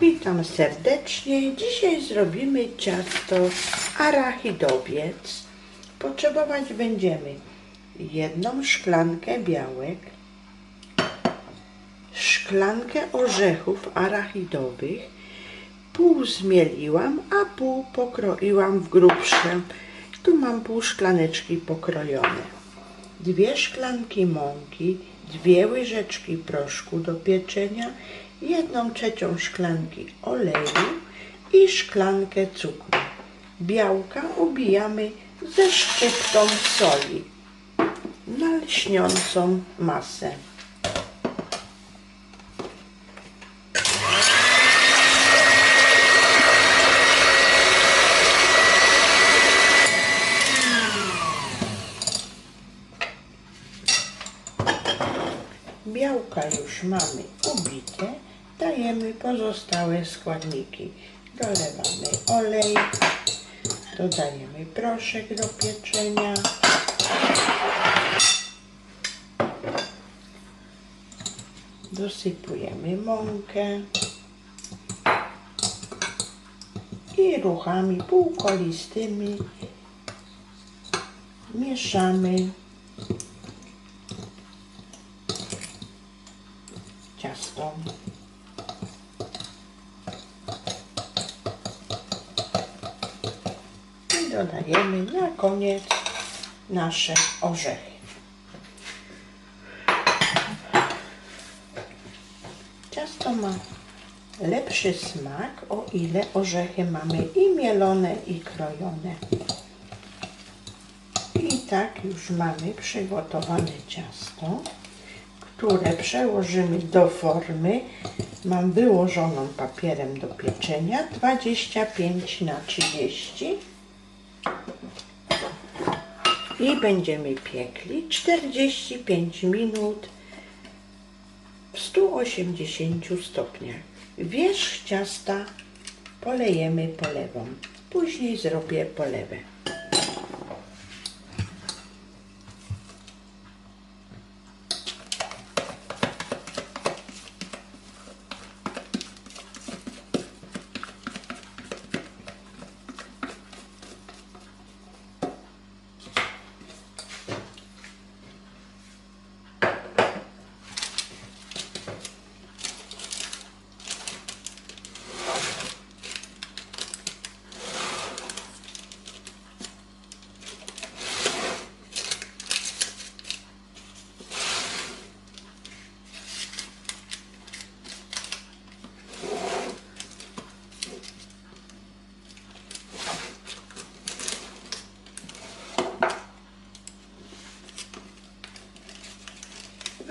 Witam serdecznie. Dzisiaj zrobimy ciasto arachidowiec. Potrzebować będziemy jedną szklankę białek, szklankę orzechów arachidowych, pół zmieliłam, a pół pokroiłam w grubsze. Tu mam pół szklaneczki pokrojone. Dwie szklanki mąki, dwie łyżeczki proszku do pieczenia, jedną trzecią szklanki oleju i szklankę cukru. Białka ubijamy ze szczyptą soli na lśniącą masę. Białka już mamy ubite, dajemy pozostałe składniki. Dolewamy olej, dodajemy proszek do pieczenia. Dosypujemy mąkę i ruchami półkolistymi mieszamy ciasto. Dodajemy na koniec nasze orzechy. Ciasto ma lepszy smak, o ile orzechy mamy i mielone, i krojone. I tak już mamy przygotowane ciasto które przełożymy do formy. Mam wyłożoną papierem do pieczenia 25 na 30 i będziemy piekli 45 minut w 180 stopniach. Wierzch ciasta polejemy polewą. Później zrobię polewę.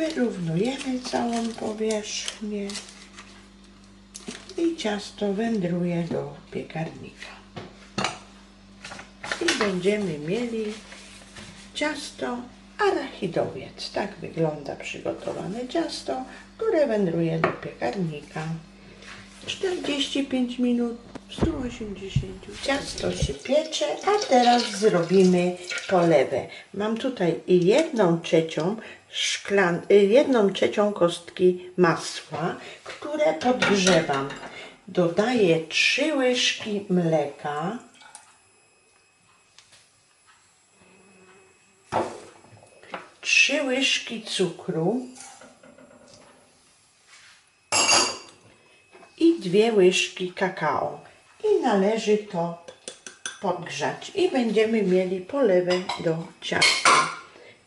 Wyrównujemy całą powierzchnię i ciasto wędruje do piekarnika. I będziemy mieli ciasto arachidowiec. Tak wygląda przygotowane ciasto, które wędruje do piekarnika. 45 minut w 180. Ciasto się piecze, a teraz zrobimy polewę. Mam tutaj jedną trzecią szklan, jedną trzecią kostki masła, które podgrzewam. Dodaję trzy łyżki mleka. Trzy łyżki cukru. i dwie łyżki kakao. I należy to podgrzać. I będziemy mieli polewę do ciasta.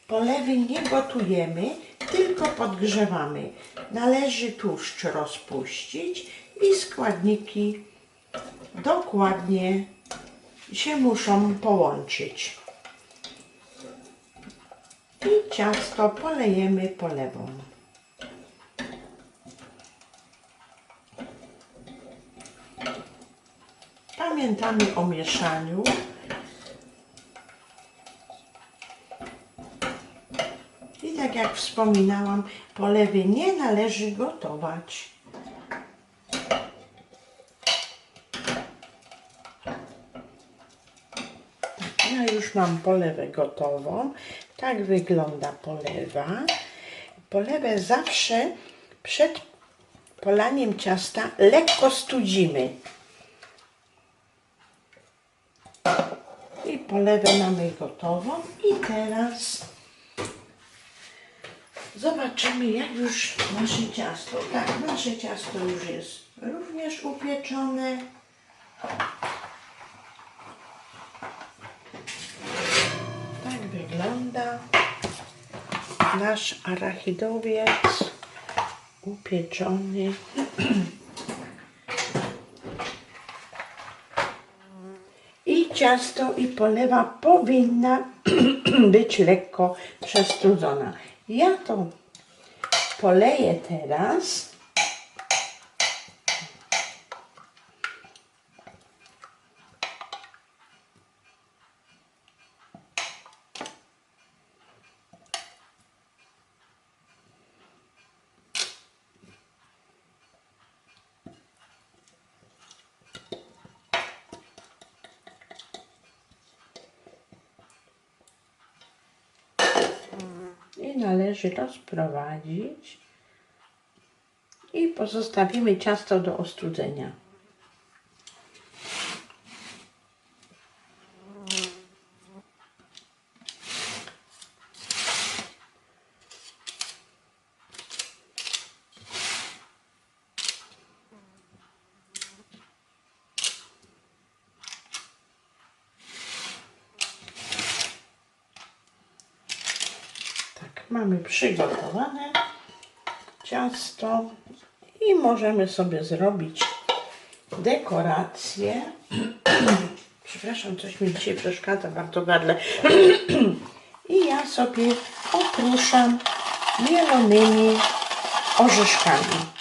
Polewy nie gotujemy, tylko podgrzewamy. Należy tłuszcz rozpuścić i składniki dokładnie się muszą połączyć. I ciasto polejemy polewą. Pamiętamy o mieszaniu. I jak wspominałam, polewy nie należy gotować. Tak, ja już mam polewę gotową. Tak wygląda polewa. Polewę zawsze przed polaniem ciasta lekko studzimy. I polewę mamy gotową. I teraz zobaczymy, jak już nasze ciasto. Tak, nasze ciasto już jest również upieczone. Tak wygląda nasz arachidowiec upieczony. I ciasto i polewa powinna być lekko przestrudzona. Ja to poleję teraz. I należy rozprowadzić. I pozostawimy ciasto do ostudzenia. Tak, mamy przygotowane ciasto i możemy sobie zrobić dekorację. Przepraszam, coś mi dzisiaj przeszkadza bardzo gardle. I ja sobie opruszam mielonymi orzeszkami.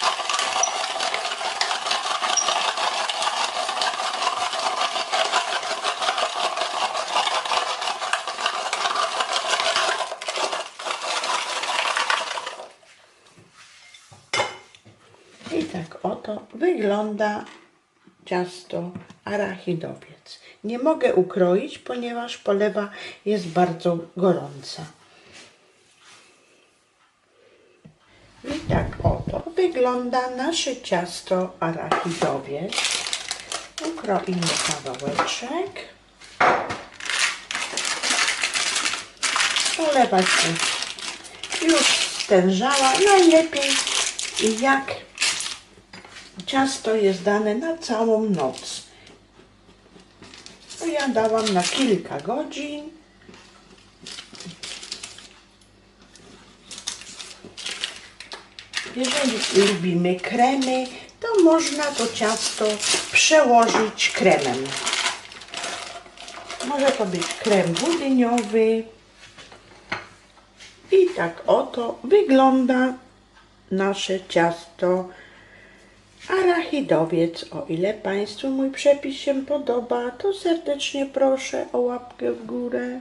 I tak oto wygląda ciasto arachidowiec. Nie mogę ukroić, ponieważ polewa jest bardzo gorąca. I tak oto wygląda nasze ciasto arachidowiec. Ukroimy kawałeczek. Polewa się już stężała. Najlepiej jak ciasto jest dane na całą noc. To ja dałam na kilka godzin. Jeżeli lubimy kremy, to można to ciasto przełożyć kremem. Może to być krem budyniowy. I tak oto wygląda nasze ciasto arachidowiec. O ile Państwu mój przepis się podoba, to serdecznie proszę o łapkę w górę.